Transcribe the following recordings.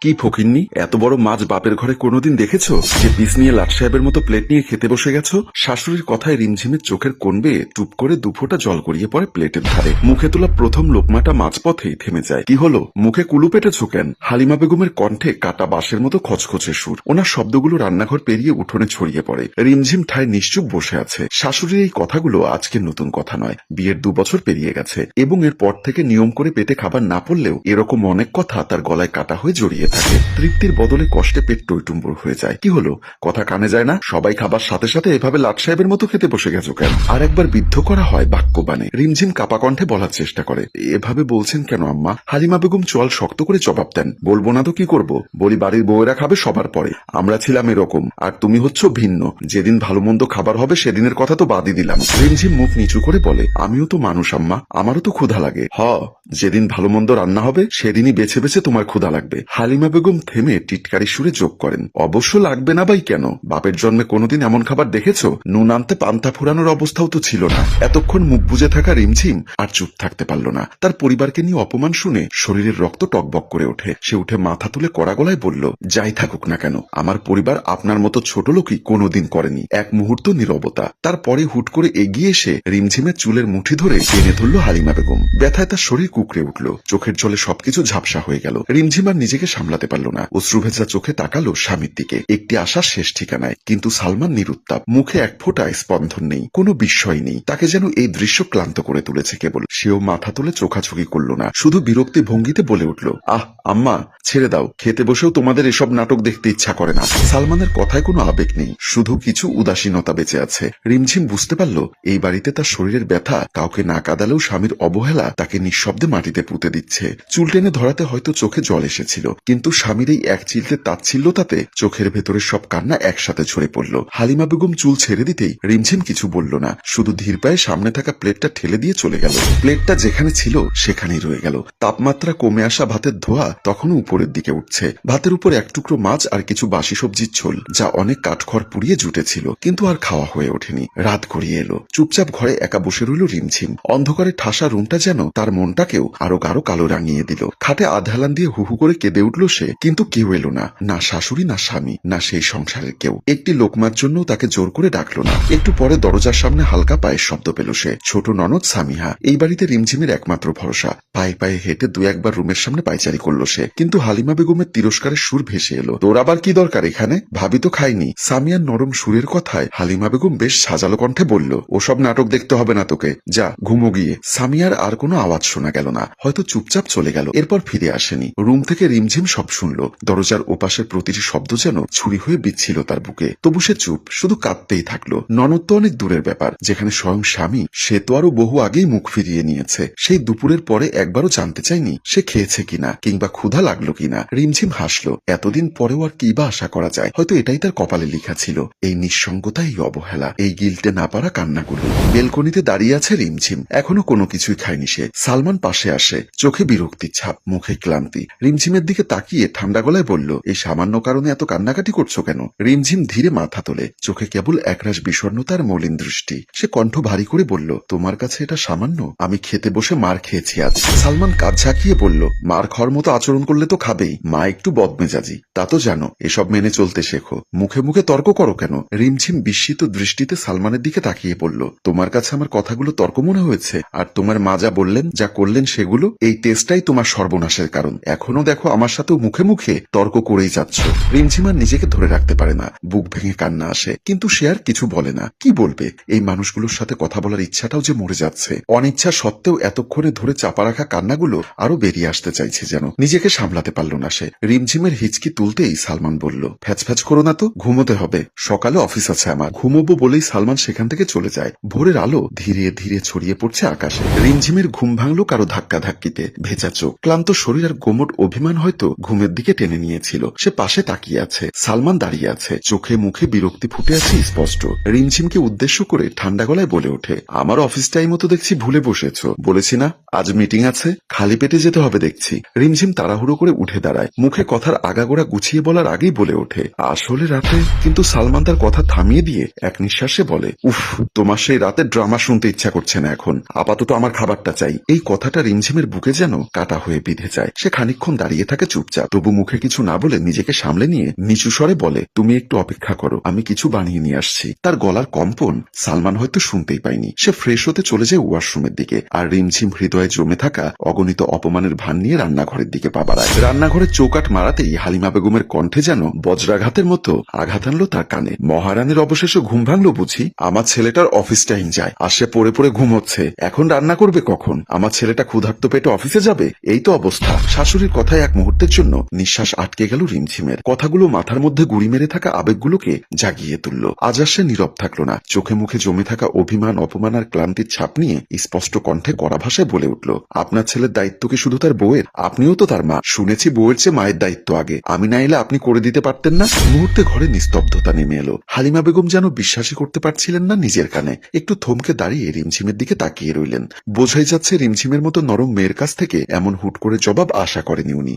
কি ফকিননি, এত বড় মাছ বাপের ঘরে কোনোদিন দেখেছ? যে পিস নিয়ে লাট সাহেবের মতো প্লেট নিয়ে খেতে বসে গেছো? শাশুড়ির কথায় রিমঝিমের চোখের কোনবে টুপ করে দুফোটা জল গড়িয়ে পড়ে প্লেটের ধারে। মুখে তোলা প্রথম লোকমাটা মাঝপথেই থেমে যায়। কি হলো? মুখে কুলু পেটেছো কেন? হালিমা বেগমের কণ্ঠে কাটা বাঁশের মতো খচখচে সুর। ওনার শব্দগুলো রান্নাঘর পেরিয়ে উঠোনে ছড়িয়ে পড়ে। রিমঝিম ঠায় নিশ্চুপ বসে আছে। শাশুড়ির এই কথাগুলো আজকে নতুন কথা নয়। বিয়ের দু বছর পেরিয়ে গেছে। এবং এর পর থেকে নিয়ম করে পেটে খাবার না পড়লেও এরকম অনেক কথা তার গলায় কাটা হয়ে জড়িয়ে থাকে। তৃপ্তির বদলে কষ্টে পেট টইটুম্বুর হয়ে যায়। কি হলো? কথা কানে যায় না? সবাই খাবার সাথে সাথে এভাবে লাট সাহেবের মতো খেতে বসে গেছো কেন? আর একবার বিদ্ধ করা হয় বাক্যবাণে। রিমঝিম কাপা কণ্ঠে বলার চেষ্টা করে। এভাবে বলছেন কেন আম্মা? হালিমা বেগম চোয়াল শক্ত করে জবাব দেন। বলব না তো কি করব? বলি বাড়ির বউয়েরা খাবে সবার পরে। আমরা ছিলাম এরকম। আর তুমি হচ্ছ ভিন্ন। যেদিন ভালো মন্দ খাবার হবে সেদিনের কথা তো বাদই দিলাম। রিমঝিম মুখ নিচু করে বলে, আমিও তো মানুষ আম্মা। আমারও তো ক্ষুধা লাগে। হ, যেদিন ভালো মন্দ রান্না হবে, সেদিনই বেছে বেছে তোমার ক্ষুধা লাগবে। হালিমা বেগম থেমে টিটকারি সুরে যোগ করেন। অবশ্য লাগবে না ভাই কেন? বাপের জন্মে কোনোদিন এমন খাবার দেখেছ? নুন আনতে পান্তা ফুরানোর অবস্থাও তো ছিল না। এতক্ষণ মুখ বুজে থাকা রিমঝিম আর চুপ থাকতে পারল না। তার পরিবারকে নিয়ে অপমান শুনে শরীরের রক্ত টকবক করে ওঠে। সে উঠে মাথা তুলে কড়া গলায় বলল, যাই থাকুক না কেন। আমার পরিবার আপনার মতো ছোট লোকই কোনোদিন করেনি। এক মুহূর্ত নীরবতা। তারপরে হুট করে এগিয়ে এসে রিমঝিমের চুলের মুঠি ধরে টেনে ধরল হালিমা বেগম। ব্যথায় তার শরীর কুকড়ে উঠল। চোখের জলে সবকিছু ঝাপসা হয়ে গেল। রিমঝিম আর নিজেকে সামলাতে পারল না। অশ্রুভেজা চোখে তাকালো স্বামীর দিকে। একটি আশা শেষ ঠিকানায়, কিন্তু সালমান নিরুত্তাপ। মুখে এক ফোঁটা স্পন্দন নেই, কোনো বিস্ময় নেই। তাকে যেন এই দৃশ্য ক্লান্ত করে তুলেছে কেবল। সেও মাথা তুলে চোখাচোখি করল না। শুধু বিরক্তি ভঙ্গিতে বলে উঠল, আহ, আম্মা, ছেড়ে দাও। খেতে বসেও তোমাদের এসব নাটক দেখতে ইচ্ছা করে না। সালমানের কথায় কোনো আবেগ নেই। শুধু কিছু উদাসীনতা বেঁচে আছে। রিমঝিম বুঝতে পারল, এই বাড়িতে তার শরীরের ব্যথা কাউকে না কাদালেও স্বামীর অবহেলা তাকে নিঃশব্দে মাটিতে পুঁতে দিচ্ছে। চুল টেনে ধরাতে হয়তো চোখে জল এসেছিল, কিন্তু স্বামীর এই এক চিলতে তাচ্ছিল্যতাতে চোখের ভেতরে সব কান্না একসাথে ঝরে পড়ল। হালিমা বেগম চুল ছেড়ে দিতেই রিমঝিম কিছু বলল না। শুধু ধীর পায়ে সামনে থাকা প্লেটটা ঠেলে দিয়ে চলে গেল। প্লেটটা যেখানে ছিল, সেখানেই রয়ে গেল। তাপমাত্রা কমে আসা ভাতের ধোয়া তখনও উপরের দিকে উঠছে। ভাতের উপর এক টুকরো মাছ আর কিছু বাসি সবজির ঝোল, যা অনেক কাঠখড় পুড়িয়ে জুটেছিল, কিন্তু আর খাওয়া হয়ে ওঠেনি। রাত গড়িয়ে এলো। চুপচাপ ঘরে একা বসে রইল রিমঝিম। অন্ধকারে ঠাসা রুমটা যেন তার মনটাকেও আরও গাঢ় কালো রাঙিয়ে দিল। খাটে আধালান দিয়ে হুহু করে কেঁদে উঠল সে, কিন্তু কেউ এলো না। না শাশুড়ি, না স্বামী, না সেই সংসারের কেউ। একটি লোকমার জন্য তাকে জোর করে ডাকলো না। একটু পরে দরজার সামনে হালকা পায়ের শব্দ পেল সে। ছোট ননদ সামিহা, এই বাড়িতে রিমঝিমের একমাত্র ভরসা। পায়ে পায়ে হেঁটে দু একবার রুমের সামনে পাইচারি করল সে। কিন্তু হালিমা বেগমের তিরস্কারের সুর ভেসে এলো। তোর আবার কি দরকার এখানে? ভাবি তো খাইনি। সামিয়ার নরম সুরের কথায় হালিমা বেগম বেশ সাজালো কণ্ঠে বলল, ওসব নাটক দেখতে হবে না তোকে। যা, ঘুমো গিয়ে। সামিয়ার আর কোনো আওয়াজ শোনা গেল না। হয়তো চুপচাপ চলে গেল, এরপর ফিরে আসেনি। রুম থেকে রিমঝিম সব শুনল। দরজার ওপাশের প্রতিটি শব্দ যেন ছুরি হয়ে বিচ্ছিল তার বুকে। তবু সে চুপ, শুধু কাঁদতেই থাকল। ননদ তো অনেক দূরের ব্যাপার, যেখানে স্বয়ং স্বামী, সে তো আরও বহু আগেই মুখ ফিরিয়ে নিয়েছে। সেই দুপুরের পরে একবারও জানতে চাইনি সে খেয়েছে কিনা, কিংবা ক্ষুধা লাগল কিনা। রিমঝিম হাসলো, এতদিন পরেও আর কি বা আশা করা যায়? হয়তো এটাই তার কপালে লেখা ছিল। এই নিঃসঙ্গতা এই অবহেলা, এই গিলটে না পারা কান্নাগুলো বেলকনিতে দাঁড়িয়ে আছে রিমঝিম, এখনও কোনো কিছুই খায়নি সে। সালমান পাশে আসে, চোখে বিরক্তির ছাপ, মুখে ক্লান্তি। রিমঝিমের দিকে তাকিয়ে ঠান্ডা গলায় বলল, এই সামান্য কারণে এত কান্নাকাটি করছ কেন? রিমঝিম ধীরে মাথা তোলে। চোখে কেবল একরাশ বিষণ্ণতার মলিন দৃষ্টি। সে কণ্ঠ ভারী করে বলল, তোমার কাছে এটা সামান্য? আমি খেতে বসে মার খেয়েছি আজ। সালমান কাজ ঝাঁকিয়ে বলল, মার খাওয়ার মতো আচরণ করলে তো খাবেই। মা একটু বদমেজাজি। তা তো জানো, এসব মেনে চলতে শেখো। মুখে মুখে তর্ক করো কেন? রিমঝিম বিস্মিত দৃষ্টিতে সালমানের দিকে তাকিয়ে বলল, তোমার কাছে আমার কথাগুলো তর্ক মনে হয়েছে, আর তোমার মা যা বললেন, যা করলেন সেগুলো, এই টেস্টটাই তোমার সর্বনাশের কারণ। এখনও দেখো আমার সাথেও মুখে মুখে তর্ক করেই যাচ্ছ। রিমঝিম আর নিজেকে ধরে রাখতে পারে না। বুক ভেঙে কান্না আসে। কিন্তু সে আর কিছু বলে না। কি বলবে? এই মানুষগুলোর সাথে কথা বলার ইচ্ছাটাও যে মরে যাচ্ছে। অনিচ্ছা সত্ত্বেও এতক্ষণে ধরে চাপা রাখা কান্নাগুলো আরও বেরিয়ে আসতে চাইছে যেন। নিজেকে সামলাতে পারল না সে। রিমঝিমের হিচকি তুলতেই সালমান বলল, ফ্যাচ ফ্যাচ করো না তো, ঘুমোতে হবে। সকালে অফিস আছে আমার। ঘুমোবো বলেই সালমান সেখান থেকে চলে যায়। ভোরের আলো ধীরে ধীরে ছড়িয়ে পড়ছে আকাশে। রিমঝিমের ঘুম ভাঙলো কারও ধাক্কা ধাক্কিতে ভেজা চোখ। ক্লান্ত শরীর আর গোমট অভিমান হয়তো ঘুমের দিকে টেনে নিয়েছিল। সে পাশে তাকিয়ে আছে। সালমান দাঁড়িয়ে আছে। চোখে মুখে বিরক্তি ফুটে আছে স্পষ্ট। রিমঝিমকে উদ্দেশ্য করে ঠান্ডা গলায় বলে ওঠে, আমার অফিস টাইম তো দেখছি ভুলে বসেছ। বলেছি না, আজ মিটিং আছে, খালি পেটে যেতে হবে দেখছি। রিমঝিম তাড়াহুড়ো করে উঠে দাঁড়ায়। মুখে কথার আগাগোড়া গুছিয়ে বলার আগেই বলে ওঠে, আসলে রাতে কিন্তু সালমান তার কথা থামিয়ে দিয়ে এক নিঃশ্বাসে বলে, উফ, তোমার সেই রাতের ড্রামা শুনতে ইচ্ছা করছে না এখন। আপাতত আমার খাবারটা চাই। এই কথাটা রিমঝিমের বুকে যেন কাটা হয়ে বিঁধে যায়। সে খানিকক্ষণ দাঁড়িয়ে থাকে চুপ চুপচাপ। তবু মুখে কিছু না বলে নিজেকে সামলে নিয়ে নিচু স্বরে বলে, তুমি একটু অপেক্ষা করো, আমি কিছু বানিয়ে নিয়ে আসছি। তার গলার কম্পন সালমান হয়তো শুনতেই পায়নি। সে ফ্রেশ হতে চলে যায় ওয়াশরুমের দিকে আর রিমঝিম হৃদয়ে জমে থাকা অগণিত অপমানের ভান নিয়ে রান্নাঘরের দিকে পা বাড়ায়। রান্নাঘরে চৌকাট মারাতেই হালিমা বেগমের কণ্ঠে যেন বজ্রাঘাতের মতো আঘাত আনলো তার কানে। মহারানীর অবশেষে ঘুম ভাঙলো বুঝি, আমার ছেলেটার অফিস টাইম যায়, আর সে পড়ে পড়ে ঘুমোচ্ছে। এখন রান্না করবে কখন? আমার ছেলেটা ক্ষুধার্ত পেটে অফিসে যাবে? এই তো অবস্থা। শাশুড়ির কথায় এক মুহূর্তের জন্য নিঃশ্বাস আটকে গেল রিমঝিমের। কথাগুলো মাথার মধ্যে গুড়ি মেরে থাকা আবেগগুলোকে জাগিয়ে তুলল। আজ আর সে নীরব থাকল না। চোখে মুখে জমে থাকা অভিমান, অপমান আর ক্লান্তির ছাপ নিয়ে স্পষ্ট কণ্ঠে কড়া ভাষায় বলে উঠল, আপনার ছেলের দায়িত্ব কি শুধু তার বউয়ের? আপনিও তো তার মা। শুনেছি বউয়ের চেয়ে মায়ের দায়িত্ব আগে। আমি না এলে আপনি করে দিতে পারতেন না? মুহূর্তে ঘরে নিস্তব্ধতা নেমে এলো। হালিমা বেগম যেন বিশ্বাসই করতে পারছিলেন না নিজের কানে। একটু থমকে দাঁড়িয়ে রিমঝিমের দিকে তাকিয়ে রইলেন। বোঝাই যাচ্ছে রিমঝিমের মতো নরম মেয়ের কাছ থেকে এমন হুট করে জবাব আশা করেনি উনি।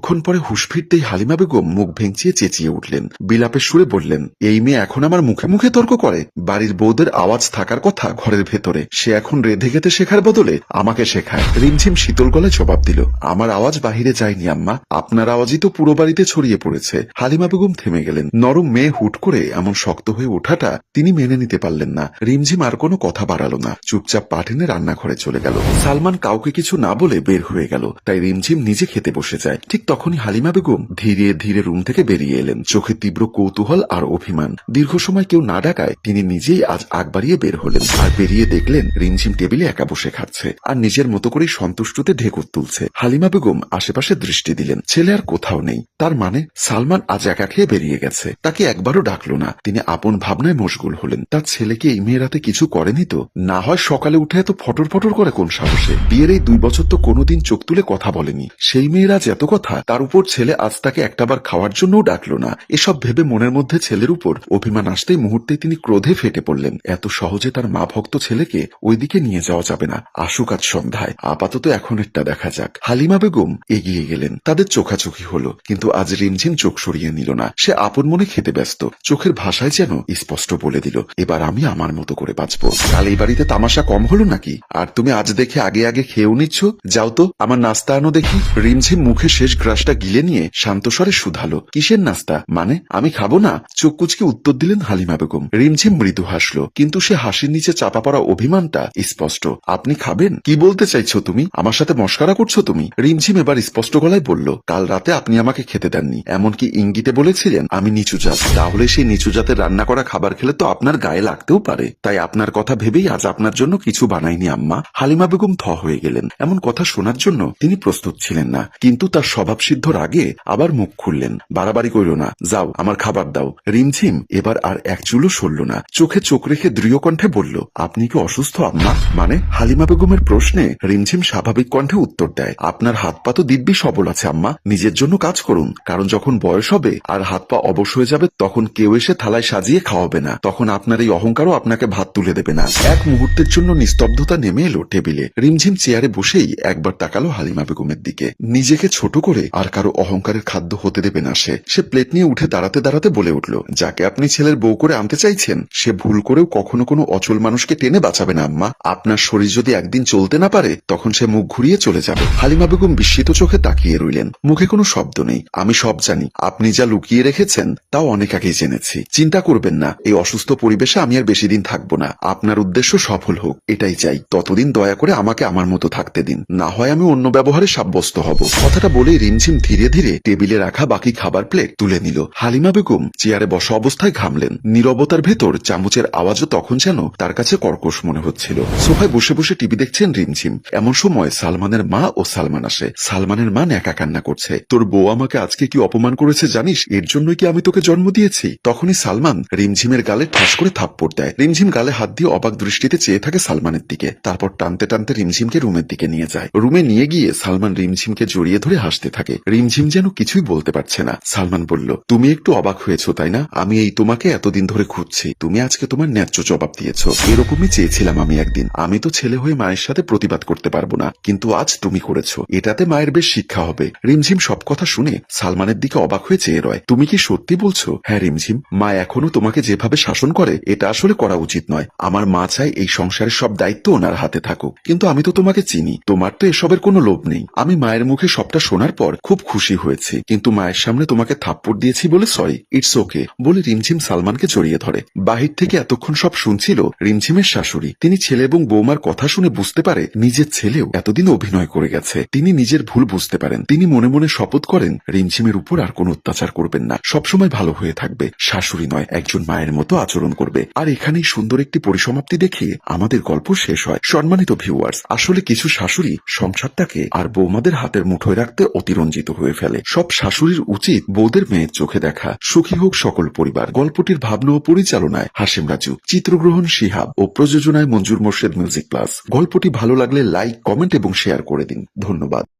দীর্ঘক্ষণ পরে হুশ ফিরতেই হালিমা বেগম মুখ ভেঙচিয়ে চেঁচিয়ে উঠলেন। বিলাপের সুরে বললেন, এই মেয়ে এখন আমার মুখে মুখে তর্ক করে। বাড়ির বউদের আওয়াজ থাকার কথা ঘরের ভেতরে। সে এখন রেধে গেতে শেখার বদলে আমাকে শেখায়। রিমঝিম শীতল গলায় জবাব দিল, আমার আওয়াজ বাহিরে যায়নি আম্মা। আপনার আওয়াজই তো পুরো বাড়িতে ছড়িয়ে পড়েছে। হালিমা বেগম থেমে গেলেন। নরম মেয়ে হুট করে এমন শক্ত হয়ে ওঠাটা তিনি মেনে নিতে পারলেন না। রিমঝিম আর কোনো কথা বাড়ালো না। চুপচাপ পা টেনে রান্নাঘরে চলে গেল। সালমান কাউকে কিছু না বলে বের হয়ে গেল। তাই রিমঝিম নিজে খেতে বসে যায়। ঠিক তখনই হালিমা বেগম ধীরে ধীরে রুম থেকে বেরিয়ে এলেন। চোখে তীব্র কৌতূহল আর অভিমান। দীর্ঘ সময় কেউ না ডাকায় তিনি নিজেই আজ আগ বাড়িয়ে বের হলেন আর বেরিয়ে দেখলেন রিমঝিম টেবিলে একা বসে খাচ্ছে আর নিজের মতো করেই সন্তুষ্টতে ঢেকুর তুলছে। হালিমা বেগম আশেপাশে দৃষ্টি দিলেন। ছেলে আর কোথাও নেই। তার মানে সালমান আজ একা খেয়ে বেরিয়ে গেছে। তাকে একবারও ডাকলো না। তিনি আপন ভাবনায় মশগুল হলেন। তার ছেলেকে এই মেয়েরাতে কিছু করেনি তো? না হয় সকালে উঠে এত ফটর ফটর করে কোন সাহসে? বিয়ের এই দুই বছর তো কোনোদিন চোখ তুলে কথা বলেনি। সেই মেয়েরা আজ এত কথা? তার উপর ছেলে আজ তাকে একটাবার খাওয়ার জন্যও ডাকলো না। এসব ভেবে মনের মধ্যে ছেলের উপর অভিমান আসতেই মুহূর্তে তিনি ক্রোধে ফেটে পড়লেন। এত সহজে তার মা ভক্ত ছেলেকে ওইদিকে নিয়ে যাওয়া যাবে না। আসুক আজ সন্ধ্যায়। আপাতত এখনেরটা দেখা যাক। হালিমা বেগম এগিয়ে গেলেন। তাদের চোখাচোখি হলো। কিন্তু আজ রিমঝিম চোখ সরিয়ে নিল না। সে আপন মনে খেতে ব্যস্ত। চোখের ভাষায় যেন স্পষ্ট বলে দিল, এবার আমি আমার মতো করে বাঁচবো। কাল এই বাড়িতে তামাশা কম হলো নাকি? আর তুমি আজ দেখে আগে আগে খেয়েও নিচ্ছ? যাও তো, আমার নাস্তা আনো দেখি। রিমঝিম মুখে শেষ গ্রাসটা গিলে নিয়ে শান্তস্বরে শুধালো। কিসের নাস্তা? মানে আমি খাব না? চোখ কুচকে উত্তর দিলেন হালিমা বেগম। রিমঝিম মৃদু হাসলো। কিন্তু সে হাসির নিচে চাপা পড়া অভিমানটা স্পষ্ট। আপনি খাবেন? কি বলতে চাইছো তুমি? আমার সাথে মস্কারা করছ তুমি? রিমঝিম এবার স্পষ্ট গলায় বলল, কাল রাতে আপনি আমাকে খেতে দেননি। এমনকি ইঙ্গিতে বলেছিলেন, আমি নিচু জাত। তাহলে সেই নিচু জাতের রান্না করা খাবার খেলে তো আপনার গায়ে লাগতেও পারে। তাই আপনার কথা ভেবেই আজ আপনার জন্য কিছু বানাইনি আম্মা। হালিমা বেগম থ হয়ে গেলেন। এমন কথা শোনার জন্য তিনি প্রস্তুত ছিলেন না। কিন্তু তার স্বভাব সিদ্ধর আগে আবার মুখ খুললেন। বাড়াবাড়ি কইল না, যাও, আমার খাবার দাও। রিমঝিম এবার আর এক চুলো সরল না। চোখে চোখ রেখে দৃঢ় কণ্ঠে বলল, আপনি কি অসুস্থ আম্মা মানে হালিমা বেগমের প্রশ্নে রিমঝিম স্বাভাবিক কণ্ঠে উত্তর দেয়, আপনার হাত পা তো দিব্যি সবল আছে আম্মা, নিজের জন্য কাজ করুন, কারণ যখন বয়স হবে আর হাত পা অবশ হয়ে যাবে, তখন কেউ এসে থালায় সাজিয়ে খাওয়াবে না। তখন আপনার এই অহংকারও আপনাকে ভাত তুলে দেবে না। এক মুহূর্তের জন্য নিস্তব্ধতা নেমে এলো টেবিলে। রিমঝিম চেয়ারে বসেই একবার তাকালো হালিমা বেগমের দিকে। নিজেকে ছোট করে আর কারও অহংকারের খাদ্য হতে দেবে না সে। সে প্লেট নিয়ে উঠে দাঁড়াতে দাঁড়াতে বলে উঠল, যাকে আপনি ছেলের বউ করে আনতে চাইছেন, সে ভুল করেও কখনো কোনো অচল মানুষকে টেনে বাঁচাবে না, আম্মা। আপনার শরীর যদি একদিন চলতে না পারে, তখন সে মুখ ঘুরিয়ে চলে যাবে হালিমা বেগম বিস্মিত চোখে তাকিয়ে রইলেন। মুখে কোনো শব্দ নেই। আমি সব জানি। আপনি যা লুকিয়ে রেখেছেন, তাও অনেক আগেই জেনেছি। চিন্তা করবেন না। এই অসুস্থ পরিবেশে আমি আর বেশি দিন থাকব না। আপনার উদ্দেশ্য সফল হোক। এটাই চাই। ততদিন দয়া করে আমাকে আমার মতো থাকতে দিন। না হয় আমি অন্য ব্যবহারে সাব্যস্ত হব। কথাটা বলেই রিমঝিম ধীরে ধীরে টেবিলে রাখা বাকি খাবার প্লেট তুলে নিল। হালিমা বেগম চেয়ারে বসা অবস্থায় ঘামলেন। নীরবতার ভেতর চামচের আওয়াজও তখন যেন তার কাছে কর্কশ মনে হচ্ছিল। সোফায় বসে বসে টিভি দেখছেন রিমঝিম। এমন সময় সালমানের মা ও সালমান আসে। সালমানের মা একা কান্না করছে। তোর বউ আমাকে আজকে কি অপমান করেছে জানিস? এর জন্যই কি আমি তোকে জন্ম দিয়েছি? তখনই সালমান রিমঝিমের গালে ঠাস করে থাপ্পড় দেয়। রিমঝিম গালে হাত দিয়ে অবাক দৃষ্টিতে চেয়ে থাকে সালমানের দিকে। তারপর টানতে টানতে রিমঝিমকে রুমের দিকে নিয়ে যায়। রুমে নিয়ে গিয়ে সালমান রিমঝিমকে জড়িয়ে ধরে হাসতে থাকে। রিমঝিম যেন কিছুই বলতে পারছে না। সালমান বলল, তুমি একটু অবাক হয়েছো, তাই না? আমি এই তোমাকে এতদিন ধরে খুঁজছি। তুমি আজকে তোমার ন্যায্য জবাব দিয়েছ। এরকমই চেয়েছিলাম আমি একদিন। আমি তো ছেলে হয়ে মায়ের সাথে প্রতিবাদ করতে পারব না, কিন্তু আজ তুমি করেছ। এটাতে মায়ের বেশ শিক্ষা হবে। রিমঝিম সব কথা শুনে সালমানের দিকে অবাক হয়ে চেয়ে রয়, তুমি কি সত্যি বলছো? হ্যাঁ রিমঝিম, মা এখনও তোমাকে যেভাবে শাসন করে, এটা আসলে করা উচিত নয়। আমার মা চায় এই সংসারের সব দায়িত্ব ওনার হাতে থাকুক। কিন্তু আমি তো তোমাকে চিনি। তোমার তো এসবের কোনো লোভ নেই। আমি মায়ের মুখে সবটা শোনার পর পর খুব খুশি হয়েছি। কিন্তু মায়ের সামনে তোমাকে থাপ্পড় দিয়েছি বলে সরি। ইটস ওকে বলে রিমঝিম সালমানকে জড়িয়ে ধরে। বাহির থেকে এতক্ষণ সব শুনছিল রিমঝিমের শাশুড়ি। তিনি ছেলে এবং বৌমার কথা শুনে বুঝতে পারে নিজের ছেলেও এতদিন অভিনয় করে গেছে। তিনি নিজের ভুল বুঝতে পারেন। তিনি মনে মনে শপথ করেন, রিমঝিমের উপর আর কোনো অত্যাচার করবেন না। সবসময় ভালো হয়ে থাকবে। শাশুড়ি নয়, একজন মায়ের মতো আচরণ করবে। আর এখানেই সুন্দর একটি পরিসমাপ্তি দেখে আমাদের গল্প শেষ হয়। সম্মানিত ভিউয়ার্স আসলে কিছু শাশুড়ি সংসারটাকে আর বৌমাদের হাতের মুঠোয় রাখতে অতিরঞ্জিত হয়ে ফেলে। সব শাশুড়ির উচিত বৌদের মেয়ের চোখে দেখা। সুখী হোক সকল পরিবার। গল্পটির ভাবনা ও পরিচালনায় হাসিম রাজু, চিত্রগ্রহণ শিহাব ও প্রযোজনায় মঞ্জুর মোর্শেদ মিউজিক প্লাস। গল্পটি ভালো লাগলে লাইক, কমেন্ট এবং শেয়ার করে দিন। ধন্যবাদ।